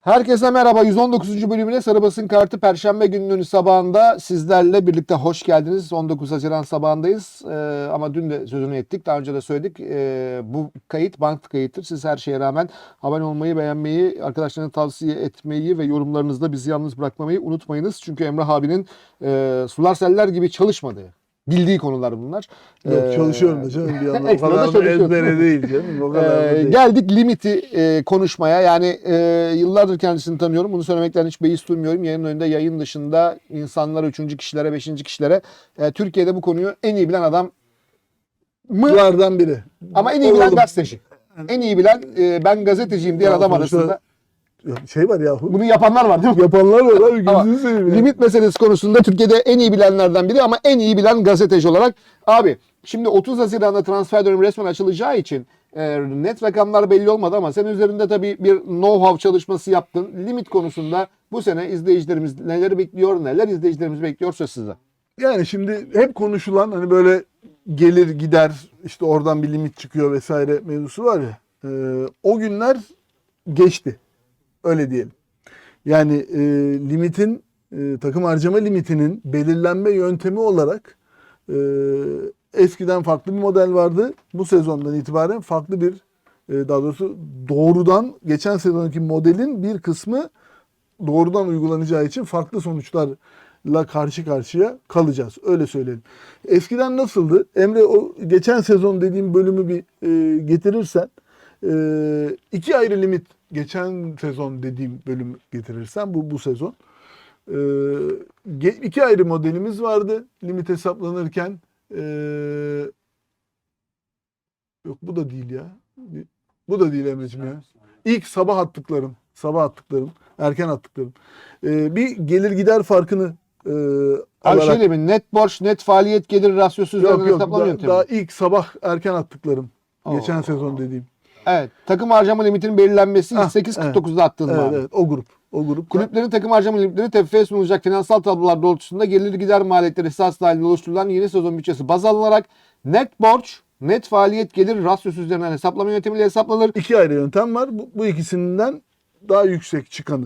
Herkese merhaba. 119. bölümüne Sarı Basın Kartı Perşembe gününün sabahında sizlerle birlikte hoş geldiniz. 19 Haziran sabahındayız. Ee, ama dün de sözünü ettik. Daha önce de söyledik. Ee, bu kayıt bank kayıttır. Siz her şeye rağmen abone olmayı, beğenmeyi, arkadaşlarına tavsiye etmeyi ve yorumlarınızda bizi yalnız bırakmamayı unutmayınız. Çünkü Emrah abinin e, sular seller gibi çalışmadığı, bildiği konular bunlar. Yok Ee, çalışıyorum da canım bir yandan. O kadar da ezbere değil canım. O kadar da Ee, değil. geldik limiti e, konuşmaya. Yani e, yıllardır kendisini tanıyorum. Bunu söylemekten hiç beis duymuyorum. Yayın önünde, yayın dışında insanlara, üçüncü kişilere, beşinci kişilere e, Türkiye'de bu konuyu en iyi bilen adam mı? Bunlardan biri. Ama en iyi bilen Olalım. gazeteci. En iyi bilen e, ben gazeteciyim diyen Ya adam arasında. Şey var yahu. Bunu yapanlar var değil mi? Yapanlar var abi gözünü seveyim. ya. Limit meselesi konusunda Türkiye'de en iyi bilenlerden biri ama en iyi bilen gazeteci olarak. Abi şimdi 30 Haziran'da transfer dönemi resmen açılacağı için e, net rakamlar belli olmadı ama sen üzerinde tabii bir know-how çalışması yaptın. Limit konusunda bu sene izleyicilerimiz neler bekliyor, neler izleyicilerimiz bekliyor söz sizde. Yani şimdi hep konuşulan hani böyle gelir gider işte oradan bir limit çıkıyor vesaire mevzusu var ya. e, o günler geçti. Öyle diyelim. Yani e, limitin e, takım harcama limitinin belirlenme yöntemi olarak e, eskiden farklı bir model vardı. Bu sezondan itibaren farklı bir e, daha doğrusu doğrudan geçen sezonki modelin bir kısmı doğrudan uygulanacağı için farklı sonuçlarla karşı karşıya kalacağız. Öyle söyleyelim. Eskiden nasıldı? Emre o geçen sezon dediğim bölümü bir e, getirirsen e, iki ayrı limit geçen sezon dediğim bölüm getirirsen bu bu sezon e, ge- iki ayrı modelimiz vardı limit hesaplanırken e, yok bu da değil ya bu da değil Emre'ciğim ya İlk sabah attıklarım sabah attıklarım erken attıklarım e, bir gelir gider farkını e, Abi alarak- şöyle mi? Net borç, net faaliyet gelir rasyosu üzerinden yok yok hesaplama da- yöntemi. daha ilk sabah erken attıklarım geçen Oo. sezon dediğim Evet. Takım harcama limitinin belirlenmesi Ah, 8.49'da attığın evet, abi. evet o grup o grup Kulüplerin takım harcama limitleri TFF'ye sunulacak finansal tablolar doğrultusunda gelir gider maliyetleri esas dahilinde oluşturulan yeni sezon bütçesi baz alınarak net borç, net faaliyet gelir rasyosu üzerinden hesaplama yöntemiyle hesaplanır. iki ayrı yöntem var. Bu, bu ikisinden daha yüksek çıkanı.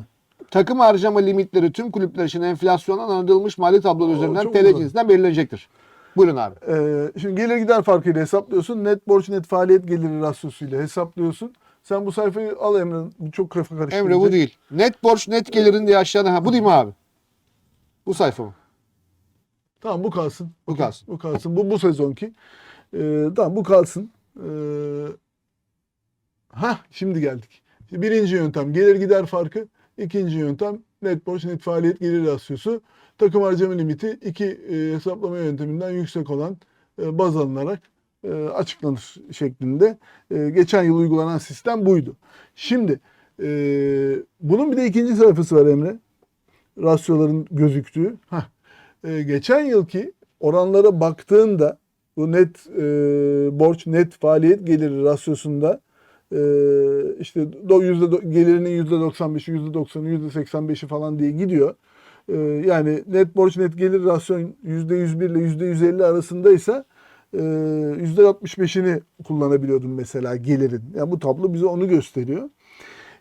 Takım harcama limitleri tüm kulüpler için enflasyondan arındırılmış mali tablo Oo, üzerinden TL cinsinden belirlenecektir. Buyurun abi. Ee, şimdi gelir gider farkıyla hesaplıyorsun. Net borç net faaliyet geliri rasyosuyla hesaplıyorsun. Sen bu sayfayı al Emre. Bu çok kafa karıştırıcı. Emre bu değil. Net borç, net gelirin diye aşağıda. Ha, bu değil mi abi? Bu sayfa mı? Tamam bu kalsın. Bu kalsın. Bu kalsın. Bu bu sezonki. Ee, tamam bu kalsın. Ee, ha şimdi geldik. Birinci yöntem gelir gider farkı. İkinci yöntem net borç net faaliyet gelir rasyosu. Takım harcama limiti iki e, hesaplama yönteminden yüksek olan e, baz alınarak e, açıklanır şeklinde. E, geçen yıl uygulanan sistem buydu. Şimdi e, bunun bir de ikinci sayfası var Emre. Rasyoların gözüktüğü. Hah. E, geçen yılki oranlara baktığında bu net e, borç net faaliyet geliri rasyosunda e, işte do- yüzde gelirinin yüzde 95'i, yüzde 90'ı, yüzde 85'i falan diye gidiyor. E, yani net borç net gelir rasyon yüzde 101 ile yüzde 150 arasındaysa e, yüzde 65'ini kullanabiliyordun mesela gelirin. Yani bu tablo bize onu gösteriyor.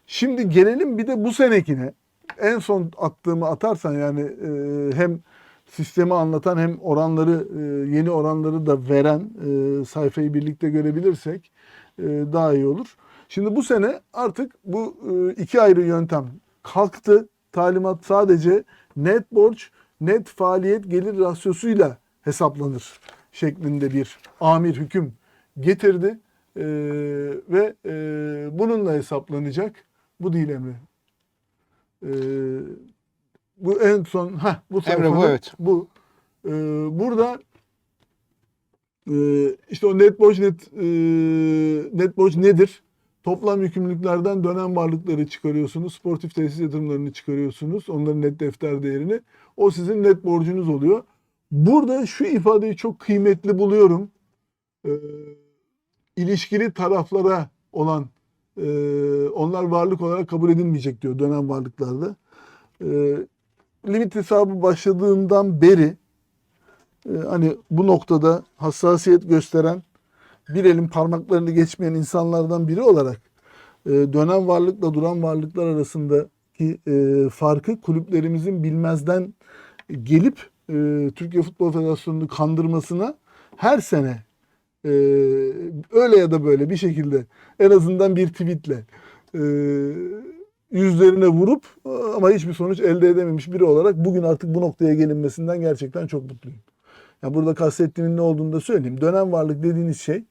Şimdi gelelim bir de bu senekine. En son attığımı atarsan yani e, hem sistemi anlatan hem oranları e, yeni oranları da veren e, sayfayı birlikte görebilirsek e, daha iyi olur. Şimdi bu sene artık bu iki ayrı yöntem kalktı. Talimat sadece net borç, net faaliyet gelir rasyosuyla hesaplanır şeklinde bir amir hüküm getirdi. E, ve e, bununla hesaplanacak. Bu değil Emre. E, bu en son ha bu Emre, bu evet. bu. E, burada e, işte o net borç net e, net borç nedir? Toplam yükümlülüklerden dönem varlıkları çıkarıyorsunuz. Sportif tesis yatırımlarını çıkarıyorsunuz. Onların net defter değerini. O sizin net borcunuz oluyor. Burada şu ifadeyi çok kıymetli buluyorum. E, ilişkili taraflara olan e, onlar varlık olarak kabul edilmeyecek diyor dönem varlıklarda. E, limit hesabı başladığından beri e, hani bu noktada hassasiyet gösteren bir elin parmaklarını geçmeyen insanlardan biri olarak e, dönem varlıkla duran varlıklar arasında ki e, farkı kulüplerimizin bilmezden gelip e, Türkiye Futbol Federasyonu'nu kandırmasına her sene e, öyle ya da böyle bir şekilde en azından bir tweetle e, yüzlerine vurup ama hiçbir sonuç elde edememiş biri olarak bugün artık bu noktaya gelinmesinden gerçekten çok mutluyum. Ya burada kastettiğimin ne olduğunu da söyleyeyim. Dönem varlık dediğiniz şey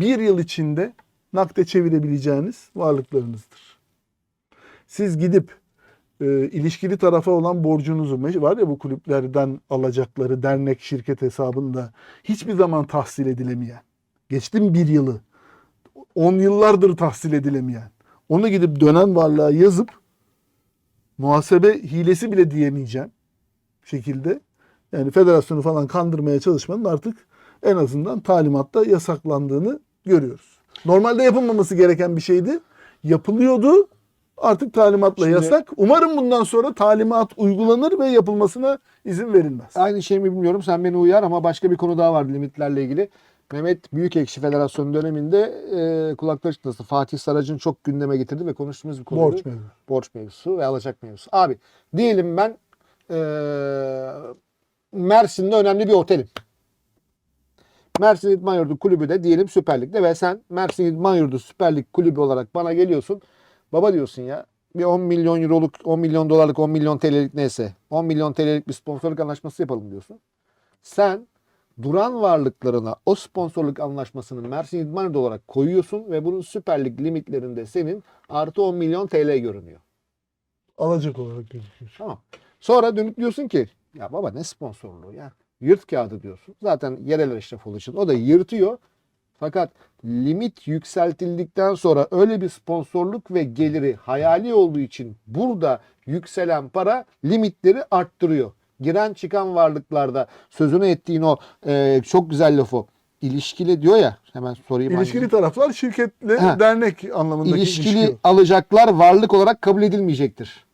bir yıl içinde nakde çevirebileceğiniz varlıklarınızdır. Siz gidip e, ilişkili tarafa olan borcunuzu var ya bu kulüplerden alacakları dernek şirket hesabında hiçbir zaman tahsil edilemeyen, geçtim bir yılı, 10 yıllardır tahsil edilemeyen, onu gidip dönen varlığa yazıp muhasebe hilesi bile diyemeyeceğim şekilde yani federasyonu falan kandırmaya çalışmanın artık en azından talimatta yasaklandığını görüyoruz. Normalde yapılmaması gereken bir şeydi. Yapılıyordu. Artık talimatla Şimdi- yasak. Umarım bundan sonra talimat uygulanır ve yapılmasına izin verilmez. Aynı şey mi bilmiyorum. Sen beni uyar ama başka bir konu daha var limitlerle ilgili. Mehmet Büyükekşi Federasyonu döneminde e, kulakları çınlasın. Fatih Sarac'ın çok gündeme getirdi ve konuştuğumuz bir konuydu. Borç mevzu. Borç mevzusu ve alacak mevzusu. Abi diyelim ben e, Mersin'de önemli bir otelim. Mersin İdman Yurdu kulübü de diyelim Süper Lig'de ve sen Mersin İdman Yurdu Süper Lig kulübü olarak bana geliyorsun. Baba diyorsun ya bir 10 milyon euroluk, 10 milyon dolarlık, 10 milyon TL'lik neyse 10 milyon TL'lik bir sponsorluk anlaşması yapalım diyorsun. Sen duran varlıklarına o sponsorluk anlaşmasını Mersin İdman Yurdu olarak koyuyorsun ve bunun Süper Lig limitlerinde senin artı 10 milyon TL görünüyor. Alacak olarak gözüküyor. Tamam. Sonra dönüp diyorsun ki ya baba ne sponsorluğu ya. Yırt kağıdı diyorsun. Zaten yerel eşraf olduğu için o da yırtıyor. Fakat limit yükseltildikten sonra öyle bir sponsorluk ve geliri hayali olduğu için burada yükselen para limitleri arttırıyor. Giren çıkan varlıklarda sözünü ettiğin o e, çok güzel lafı ilişkili diyor ya hemen sorayım. İlişkili hangisi? taraflar şirketle Ha. dernek anlamındaki ilişkili ilişki. alacaklar varlık olarak kabul edilmeyecektir.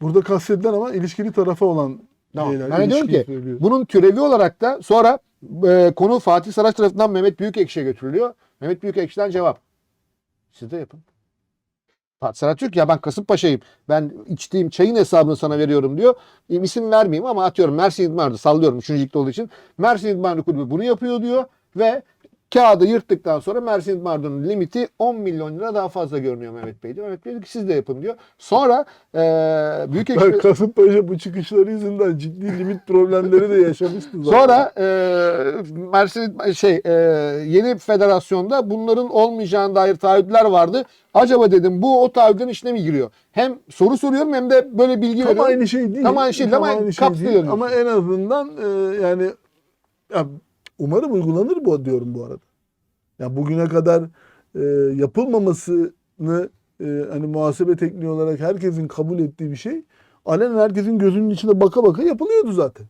Burada kastedilen ama ilişkili tarafa olan Tamam. Ben diyorum ki söylüyor. bunun türevi olarak da sonra e, konu Fatih Saraç tarafından Mehmet Büyükekşi'ye götürülüyor. Mehmet Büyükekşi'den cevap. Siz de yapın. Fatih Saraç diyor ki ya ben Kasımpaşa'yım. Ben içtiğim çayın hesabını sana veriyorum diyor. E, isim vermeyeyim ama atıyorum Mersin İdman'da sallıyorum 3. ligde olduğu için. Mersin İdman'da kulübü bunu yapıyor diyor ve kağıdı yırttıktan sonra Mersin İdman'ın limiti 10 milyon lira daha fazla görünüyor Mehmet Bey diyor. Mehmet Bey diyor ki siz de yapın diyor. Sonra e, Büyükekşi... Ben Kasımpaşa bu çıkışları yüzünden ciddi limit problemleri de yaşamıştı zaten. Sonra e, Mersin şey e, yeni federasyonda bunların olmayacağına dair taahhütler vardı. Acaba dedim bu o taahhütlerin içine mi giriyor? Hem soru soruyorum hem de böyle bilgi Tam veriyorum. aynı şey değil. Tam aynı şey değil ama aynı kapsıyor değil. Ama en azından e, yani ya, umarım uygulanır bu diyorum bu arada. Ya bugüne kadar e, yapılmamasını e, hani muhasebe tekniği olarak herkesin kabul ettiği bir şey alenen herkesin gözünün içine baka baka yapılıyordu zaten.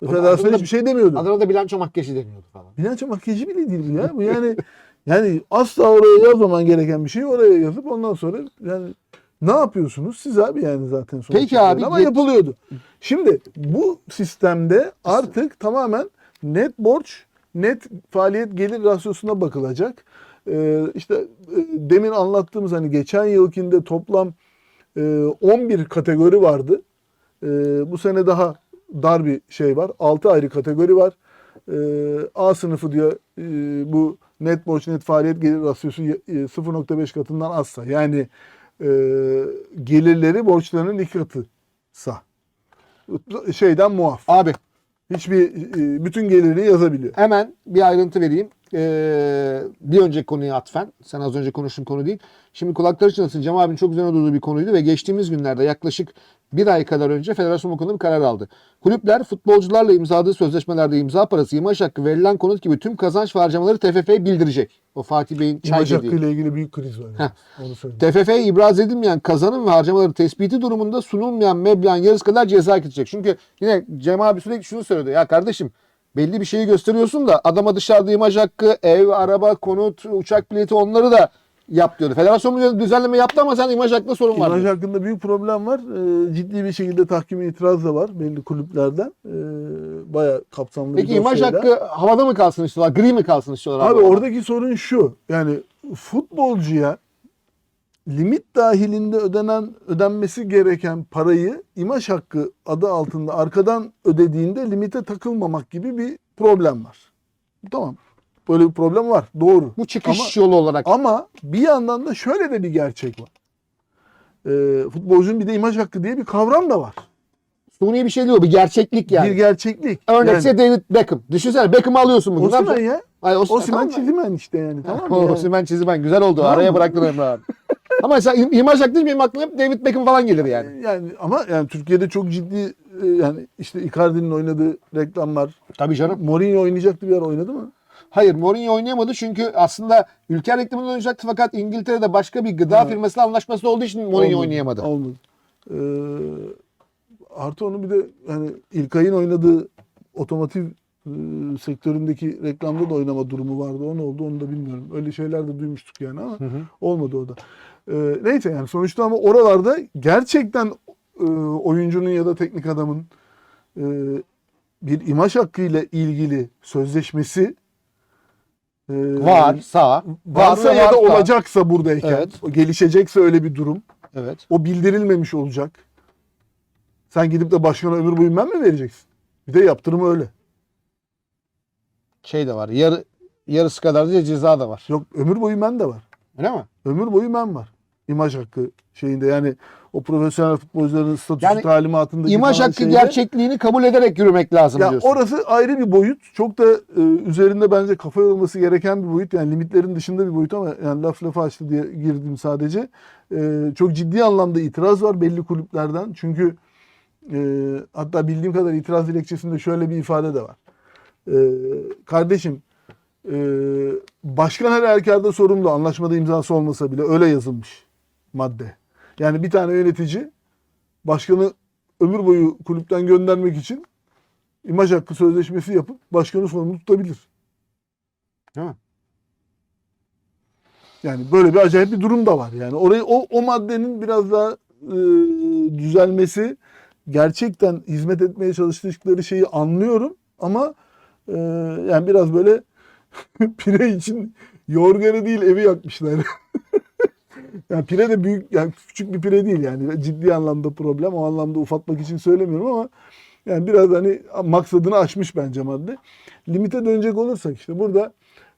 Federasyon hiçbir şey demiyordu. Adına da bilanço makyajı deniyordu falan. Bilanço makyajı bile değil bu ya. Bu yani yani asla oraya yazmaman gereken bir şeyi oraya yazıp ondan sonra yani ne yapıyorsunuz siz abi yani zaten sonuç Peki abi, ama yet- yapılıyordu. Şimdi bu sistemde artık tamamen net borç, net faaliyet gelir rasyosuna bakılacak. Ee, işte e, demin anlattığımız hani geçen yılkinde toplam e, 11 kategori vardı. E, bu sene daha dar bir şey var. 6 ayrı kategori var. E, A sınıfı diyor e, bu net borç net faaliyet gelir rasyosu e, 0.5 katından azsa. Yani e, gelirleri borçlarının iki katısa. Şeyden muaf. Abi Hiçbir e, bütün gelirini yazabiliyor. hemen bir ayrıntı vereyim. Ee, bir önceki konuya atfen. Sen az önce konuştuğun konu değil. Şimdi kulakları çınlasın. Cem abinin çok üzerine durduğu bir konuydu ve geçtiğimiz günlerde yaklaşık bir ay kadar önce federasyon bu konuda bir karar aldı. Kulüpler futbolcularla imzaladığı sözleşmelerde imza parası, imaj hakkı, verilen konut gibi tüm kazanç ve harcamaları TFF'ye bildirecek. O Fatih Bey'in çay İmaj dediği. hakkıyla ilgili büyük kriz var. yani. Onu söyleyeyim. TFF'ye ibraz edilmeyen kazanım ve harcamaları tespiti durumunda sunulmayan meblağın yarısı kadar ceza kesecek. Çünkü yine Cem abi sürekli şunu söylüyordu. Ya kardeşim belli bir şeyi gösteriyorsun da adama dışarıda imaj hakkı, ev, araba, konut, uçak bileti onları da yap diyordu. Federasyon bu düzenleme yaptı ama sen imaj hakkında sorun var. İmaj diyor. hakkında büyük problem var. Ee, ciddi bir şekilde tahkime itiraz da var belli kulüplerden. Ee, bayağı kapsamlı Peki bir imaj hakkı havada mı kalsın istiyorlar, gri mi kalsın istiyorlar? Abi oradaki sorun şu. Yani futbolcuya limit dahilinde ödenen ödenmesi gereken parayı imaj hakkı adı altında arkadan ödediğinde limite takılmamak gibi bir problem var. Tamam. Böyle bir problem var. Doğru. Bu çıkış Ama- yolu olarak. Ama bir yandan da şöyle de bir gerçek var. Ee, futbolcunun bir de imaj hakkı diye bir kavram da var. Suni bir şey o. Bir gerçeklik yani. Bir gerçeklik. Örnekse David Beckham. Düşünsene Beckham'ı alıyorsun Osimhen yapacaksın? ya. Ay, Osimhen, Osimhen tamam çizimen işte yani tamam mı? O Yani? Çizimen güzel oldu. Tamam Araya bıraktın Emre abi. Ama mesela im- imaj hakkı benim aklıma hep David Beckham falan gelir yani. Yani ama yani Türkiye'de çok ciddi e, yani işte Icardi'nin oynadığı reklamlar. Tabii canım. Mourinho oynayacaktı bir ara oynadı mı? Hayır Mourinho oynayamadı çünkü aslında ülke reklamında oynayacaktı fakat İngiltere'de başka bir gıda Evet. firmasıyla anlaşması olduğu için Mourinho Olmadı, oynayamadı. Olmadı. Ee, artı onu bir de yani İlkay'ın oynadığı otomotiv e, sektöründeki reklamda da oynama durumu vardı. O ne oldu onu da bilmiyorum. Öyle şeyler de duymuştuk yani ama Hı hı. olmadı o da. Ee, neyse yani sonuçta ama oralarda gerçekten e, oyuncunun ya da teknik adamın e, bir imaj hakkıyla ilgili sözleşmesi e, Var, sağ. varsa Var ya da olacaksa buradayken, Evet. o gelişecekse öyle bir durum, Evet. o bildirilmemiş olacak. Sen gidip de başkana ömür boyu ben mi vereceksin? Bir de yaptırımı öyle. Şey de var. Yarı, yarısı kadar da ceza da var. Yok ömür boyu men de var. Öyle mi? Ömür boyu men var. İmaj hakkı şeyinde yani o profesyonel futbolcuların statüsü Yani talimatındaki İmaj hakkı şeyde- gerçekliğini kabul ederek yürümek lazım Ya diyorsun. orası ayrı bir boyut. Çok da e, üzerinde bence kafa yorulması gereken bir boyut. Yani limitlerin dışında bir boyut ama yani laf lafa açtı diye girdim sadece. E, çok ciddi anlamda itiraz var belli kulüplerden. Çünkü e, hatta bildiğim kadar itiraz dilekçesinde şöyle bir ifade de var. E, kardeşim e, başkan her halükarda sorumlu. Anlaşmada imzası olmasa bile öyle yazılmış madde. Yani bir tane yönetici başkanı ömür boyu kulüpten göndermek için imaj hakkı sözleşmesi yapıp başkanı sorumlu tutabilir. Değil mi? Yani böyle bir acayip bir durum da var. Yani orayı o, o maddenin biraz daha e, düzelmesi gerçekten hizmet etmeye çalıştıkları şeyi anlıyorum ama e, yani biraz böyle pire için yorganı değil evi yakmışlar. yani pire de büyük yani küçük bir pire değil yani ciddi anlamda problem o anlamda ufaltmak için söylemiyorum ama yani biraz hani maksadını aşmış bence madde. Limite dönecek olursak işte burada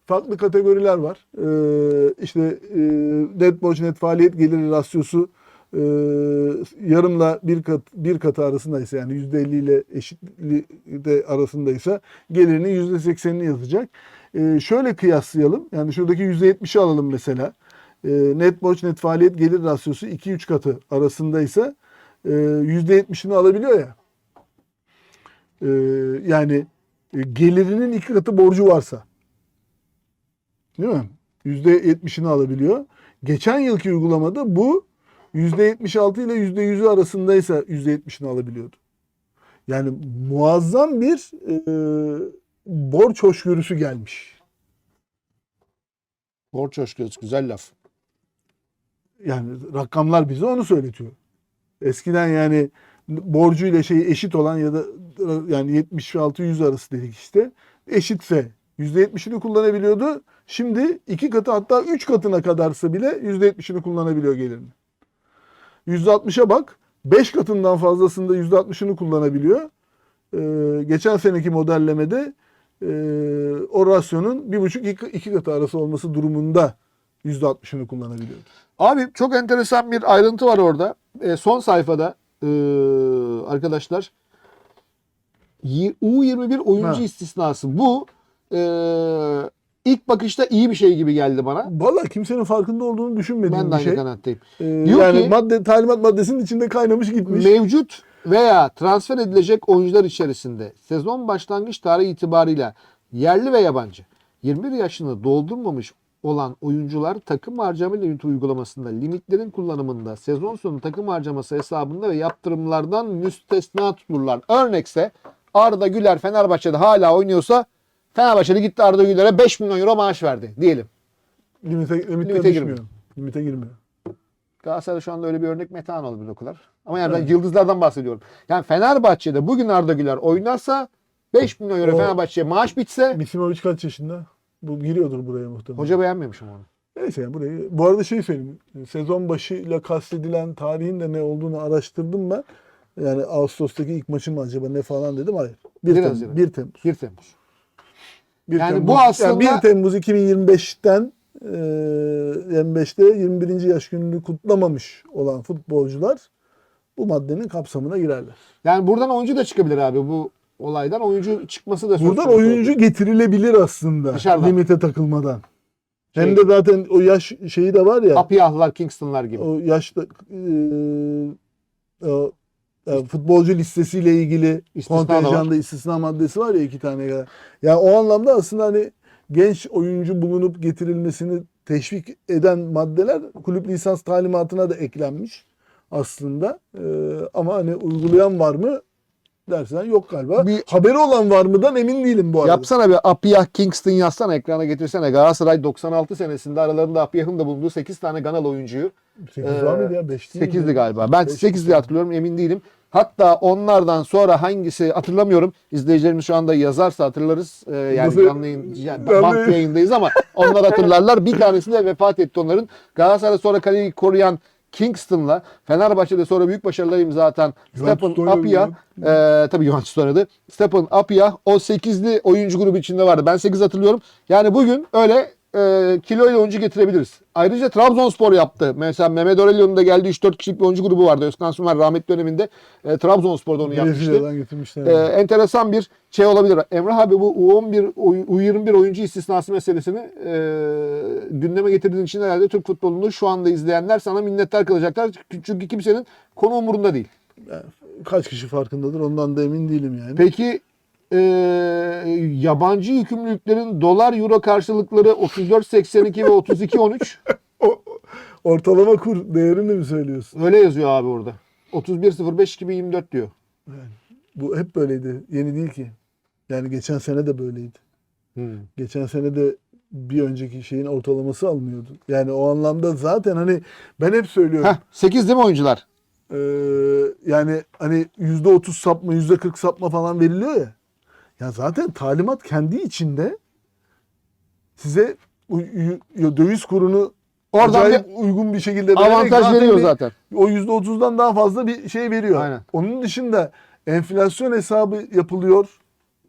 farklı kategoriler var. Ee, işte e, net borç net faaliyet geliri rasyosu e, yarımla bir kat bir katı arasındaysa yani yüzde elli ile eşitliği de arasındaysa gelirinin yüzde seksenini yazacak. Ee, şöyle kıyaslayalım. Yani şuradaki yüzde yetmişi alalım mesela. Ee, net borç net faaliyet gelir rasyosu 2-3 katı arasındaysa e, yüzde yetmişini alabiliyor ya. Ee, yani e, gelirinin iki katı borcu varsa. Değil mi? Yüzde yetmişini alabiliyor. Geçen yılki uygulamada bu yüzde yetmiş altı ile yüzde yüzü arasındaysa yüzde yetmişini alabiliyordu. Yani muazzam bir e, borç hoşgörüsü gelmiş. Borç hoşgörüsü güzel laf. Yani rakamlar bize onu söyletiyor. Eskiden yani borcuyla şeyi eşit olan ya da yani 76-100 arası dedik işte. Eşitse %70'ini kullanabiliyordu. Şimdi iki katı hatta üç katına kadarsa bile %70'ini kullanabiliyor gelirini. %60'a bak. 5 katından fazlasında %60'ını kullanabiliyor. Ee, geçen seneki modellemede e, o rasyonun bir buçuk iki katı arası olması durumunda %60'ını kullanabiliyordu. Abi çok enteresan bir ayrıntı var orada. E, son sayfada e, arkadaşlar y- U21 oyuncu Ha. istisnası. Bu e, ilk bakışta iyi bir şey gibi geldi bana. Valla kimsenin farkında olduğunu düşünmediğim Ben de bir aynı şey. kanaatteyim. Ee, Diyor yani ki- madde talimat maddesinin içinde kaynamış gitmiş. Mevcut veya transfer edilecek oyuncular içerisinde sezon başlangıç tarihi itibarıyla yerli ve yabancı 21 yaşını doldurmamış olan oyuncular takım harcama limiti uygulamasında limitlerin kullanımında sezon sonu takım harcaması hesabında ve yaptırımlardan müstesna tutulurlar. Örnekse Arda Güler Fenerbahçe'de hala oynuyorsa Fenerbahçe'de gitti Arda Güler'e 5 milyon euro maaş verdi diyelim. limite, limite, Limite girmiyor. Limite girmiyor. Galatasaray'da şu anda öyle bir örnek Metehan olabilir o kadar. Ama yani ben yıldızlardan bahsediyorum. Yani Fenerbahçe'de bugün Arda Güler oynarsa 5 milyon euro Fenerbahçe'ye maaş bitse Misimovic kaç yaşında? Bu giriyordur buraya muhtemelen. hoca beğenmemiş onu. Neyse yani burayı. Bu arada şey söyleyeyim. Sezon başıyla kastedilen tarihin de ne olduğunu araştırdım ben. Yani Ağustos'taki ilk maçı mı acaba ne falan dedim. Hayır. 1 Bir Temmuz. Haziran. 1 Temmuz. 1 Temmuz. 1 Yani Temmuz. bu aslında- Yani 1 Temmuz 2025'ten e, 25'te 21. yaş gününü kutlamamış olan futbolcular bu maddenin kapsamına girerler. Yani buradan oyuncu da çıkabilir abi bu olaydan. Oyuncu çıkması da Buradan oyuncu olabilir. getirilebilir aslında. Dışarıdan. Limite takılmadan. Şey- Hem de zaten o yaş şeyi de var ya. Apiyahlar, Kingston'lar gibi. O yaşta e, o, e, futbolcu listesiyle ilgili İstisna da kontenjanda istisna maddesi var ya iki tane kadar. Yani o anlamda aslında hani genç oyuncu bulunup getirilmesini teşvik eden maddeler kulüp lisans talimatına da eklenmiş aslında. E, ama hani uygulayan var mı dersen yok galiba. Bir- Haberi olan var mıdan emin değilim bu arada. Yapsana bir Apiyah Kingston yazsana ekrana getirsene. Galatasaray 96 senesinde aralarında Apiyah'ın da bulunduğu 8 tane Ganalı oyuncuyu 8 var Ee, mıydı ya? 5 değil 8'di miydi? galiba. Ben Beş. 8 diye hatırlıyorum emin değilim. Hatta onlardan sonra hangisi hatırlamıyorum. İzleyicilerimiz şu anda yazarsa hatırlarız. Ee, yani Nasıl? canlı yayın, yani bant yayındayız ama onlar hatırlarlar. Bir tanesi de vefat etti onların. Galatasaray sonra kaleyi koruyan Kingston'la Fenerbahçe'de sonra büyük başarılar imza atan oynadı Apia e, tabii Juventus'ta oynadı. Stephen Apia o 8'li oyuncu grubu içinde vardı. Ben 8 hatırlıyorum. Yani bugün öyle e, kilo ile oyuncu getirebiliriz. Ayrıca Trabzonspor yaptı. Mesela Mehmet Aurelio'nun da geldiği 3-4 kişilik bir oyuncu grubu vardı. Özkan Sümer rahmetli döneminde e, Trabzonspor'da onu yapmıştı. Getirmişler. E, enteresan bir şey olabilir. Emrah abi bu U11, U21 oyuncu istisnası meselesini e, gündeme getirdiğin için herhalde Türk futbolunu şu anda izleyenler sana minnettar kalacaklar. Çünkü kimsenin konu umurunda değil. Kaç kişi farkındadır ondan da emin değilim yani. Peki e, yabancı yükümlülüklerin dolar euro karşılıkları 34.82 ve 32.13 O, ortalama kur değerini mi söylüyorsun? öyle yazıyor abi orada. 31.05 2024 diyor. Bu hep böyleydi. Yeni değil ki. Yani geçen sene de böyleydi. Geçen sene de bir önceki şeyin ortalaması almıyordu. Yani o anlamda zaten hani ben hep söylüyorum. Heh, 8 değil mi oyuncular? Ee, yani hani yüzde otuz sapma, yüzde kırk sapma falan veriliyor ya. Ya zaten talimat kendi içinde size döviz kurunu Oradan acayip uygun bir şekilde Avantaj veriyor bir- zaten. O yüzde otuzdan daha fazla bir şey veriyor. Aynen. Onun dışında enflasyon hesabı yapılıyor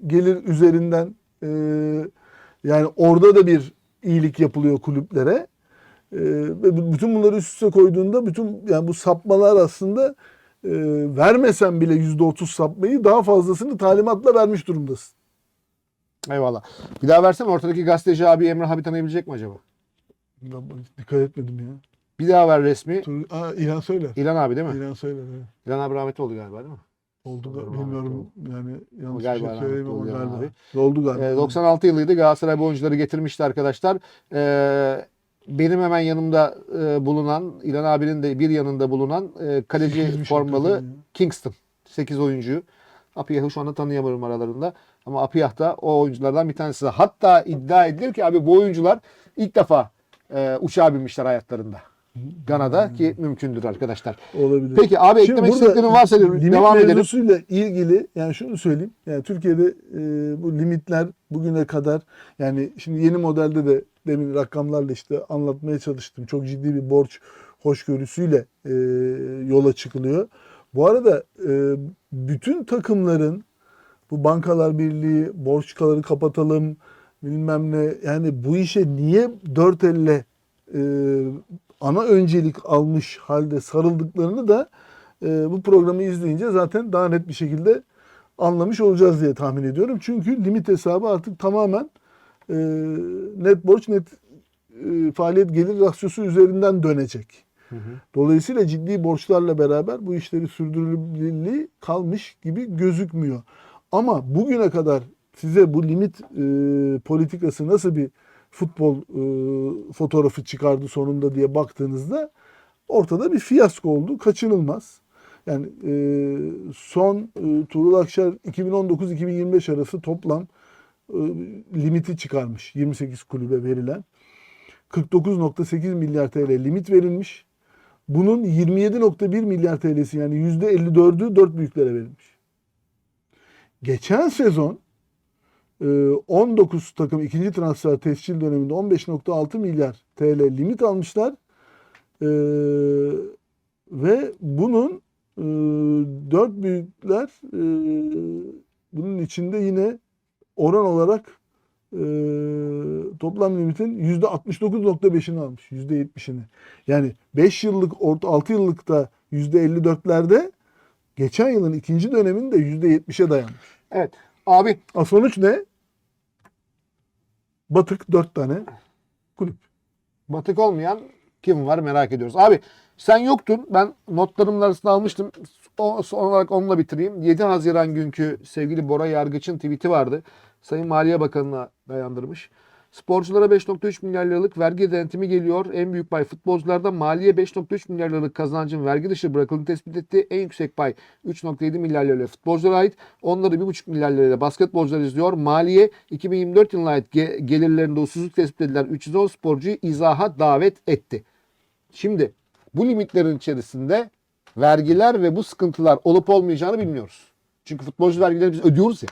gelir üzerinden. Ee, yani orada da bir iyilik yapılıyor kulüplere. Ve bu- bütün bunları üst üste koyduğunda bütün yani bu sapmalar aslında e, vermesen bile yüzde otuz sapmayı daha fazlasını talimatla vermiş durumdasın. Eyvallah. Bir daha versene ortadaki gazeteci abi Emrah abi tanıyabilecek mi acaba? Ben dikkat etmedim ya. Bir daha ver resmi. Dur, Aa, İlhan söyler. İlhan abi değil mi? İlhan söyler. evet. İlhan abi rahmetli oldu galiba değil mi? Oldu da bilmiyorum yani yanlış bir galiba şey söyleyeyim ama rahmetli oldu galiba. yani Oldu galiba. Ee, 96 yılıydı. Galatasaray bu oyuncuları getirmişti arkadaşlar. Ee, benim hemen yanımda e, bulunan, İlhan abinin de bir yanında bulunan e, kaleci Sekizmiş formalı. Kingston. 8 oyuncuyu. Apiyah'ı şu anda tanıyamıyorum aralarında. Ama Apiyah da o oyunculardan bir tanesi. Hatta iddia edilir ki abi bu oyuncular ilk defa e, uçağa binmişler hayatlarında. Gana'da ki mümkündür arkadaşlar. Olabilir. Peki abi Şimdi eklemek istediklerin varsa devam edelim. mevzusuyla ilgili yani şunu söyleyeyim. Yani Türkiye'de e, bu limitler bugüne kadar yani şimdi yeni modelde de demin rakamlarla işte anlatmaya çalıştım. Çok ciddi bir borç hoşgörüsüyle e, yola çıkılıyor. Bu arada e, bütün takımların bu bankalar birliği borçları kapatalım bilmem ne yani bu işe niye dört elle e, ana öncelik almış halde sarıldıklarını da e, bu programı izleyince zaten daha net bir şekilde anlamış olacağız diye tahmin ediyorum. Çünkü limit hesabı artık tamamen e, net borç net e, faaliyet gelir rasyosu üzerinden dönecek. Dolayısıyla ciddi borçlarla beraber bu işleri sürdürülebilirliği kalmış gibi gözükmüyor. Ama bugüne kadar size bu limit e, politikası nasıl bir futbol e, fotoğrafı çıkardı sonunda diye baktığınızda ortada bir fiyasko oldu. Kaçınılmaz. Yani e, son e, Tuğrul Akşar 2019-2025 arası toplam e, limiti çıkarmış 28 kulübe verilen. 49.8 milyar TL limit verilmiş. Bunun 27.1 milyar TL'si yani %54'ü dört büyüklere verilmiş. Geçen sezon 19 takım ikinci transfer tescil döneminde 15.6 milyar TL limit almışlar. Ee, ve bunun e, dört büyükler e, bunun içinde yine oran olarak e, toplam limitin %69.5'ini almış. %70'ini. Yani 5 yıllık, 6 yıllıkta %54'lerde geçen yılın ikinci döneminde %70'e dayanmış. Evet. Abi A sonuç ne? Batık 4 tane kulüp. batık olmayan kim var merak ediyoruz. Abi sen yoktun. Ben notlarımın arasında almıştım. O, son olarak onunla bitireyim. 7 Haziran günkü sevgili Bora Yargıç'ın tweet'i vardı. Sayın Maliye Bakanı'na dayandırmış. Sporculara 5.3 milyar liralık vergi denetimi geliyor. En büyük pay futbolcularda maliye 5.3 milyar liralık kazancın vergi dışı bırakıldığını tespit etti. En yüksek pay 3.7 milyar lirayla futbolculara ait. Onları 1.5 milyar lirayla basketbolcular izliyor. Maliye 2024 yılına ait ge- gelirlerinde usulsüzlük tespit edilen 310 sporcuyu izaha davet etti. Şimdi bu limitlerin içerisinde vergiler ve bu sıkıntılar olup olmayacağını bilmiyoruz. Çünkü futbolcu vergileri biz ödüyoruz ya.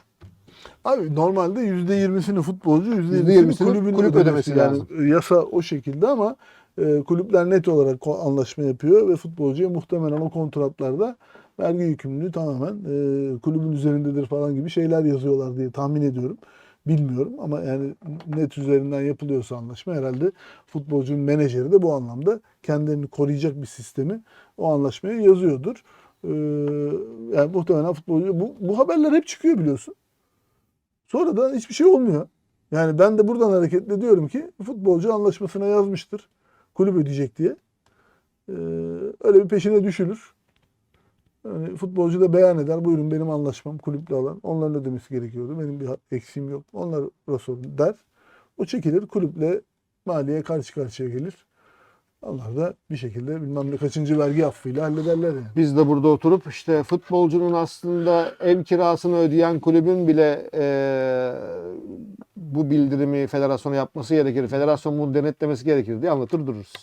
Abi normalde %20'sini futbolcu, %20'sini %20'sini kulübün kulüp ödemesi, ödemesi yani lazım. yasa o şekilde ama e, kulüpler net olarak anlaşma yapıyor ve futbolcuya muhtemelen o kontratlarda vergi yükümlülüğü tamamen e, kulübün üzerindedir falan gibi şeyler yazıyorlar diye tahmin ediyorum. Bilmiyorum ama yani net üzerinden yapılıyorsa anlaşma herhalde futbolcunun menajeri de bu anlamda kendilerini koruyacak bir sistemi o anlaşmaya yazıyordur. Ee, yani muhtemelen futbolcu bu, bu haberler hep çıkıyor biliyorsun. Sonra da hiçbir şey olmuyor. Yani ben de buradan hareketle diyorum ki futbolcu anlaşmasına yazmıştır. Kulüp ödeyecek diye. Ee, öyle bir peşine düşülür. Yani futbolcu da beyan eder. Buyurun benim anlaşmam kulüple alan. Onların ödemesi gerekiyordu. Benim bir eksiğim yok. Onlara sorun der. O çekilir. Kulüple maliye karşı karşıya gelir. Onlar da bir şekilde bilmem ne kaçıncı vergi affıyla hallederler yani. Biz de burada oturup işte futbolcunun aslında ev kirasını ödeyen kulübün bile eee, bu bildirimi federasyona yapması gerekir. Federasyon bunu denetlemesi gerekir diye anlatır dururuz.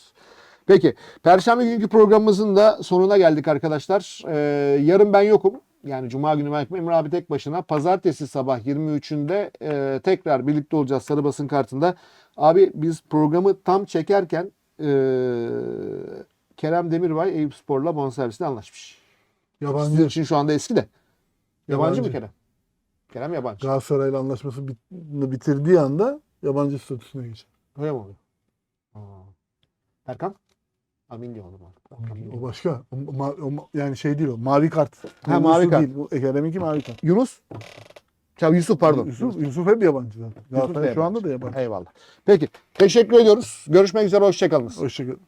Peki. Perşembe günkü programımızın da sonuna geldik arkadaşlar. Eee, yarın ben yokum. Yani Cuma günü Mehmet Emre abi tek başına. Pazartesi sabah 23'ünde eee, tekrar birlikte olacağız sarı basın kartında. Abi biz programı tam çekerken eee, Kerem Demirbay Eyüp Spor'la bonservisle anlaşmış. Sizin Yabancı için şu anda eski de. Yabancı, mı Yabancı. Kerem? Kerem yabancı. Galatasaray'la anlaşması bit- bitirdiği anda yabancı statüsüne geçer. Öyle mi oluyor? Aa. Erkan? Amin diyor o başka. O, ma- o yani şey değil o. Mavi kart. Ha, mavi kart. Değil. Bu Ekrem'inki mavi kart. Yunus? Ya Yusuf pardon. Yusuf, Yusuf hep yabancı zaten. Galatasaray şu yabancı. anda da yabancı. Eyvallah. Peki. Teşekkür ediyoruz. Görüşmek üzere. Hoşçakalınız. Hoşçakalın.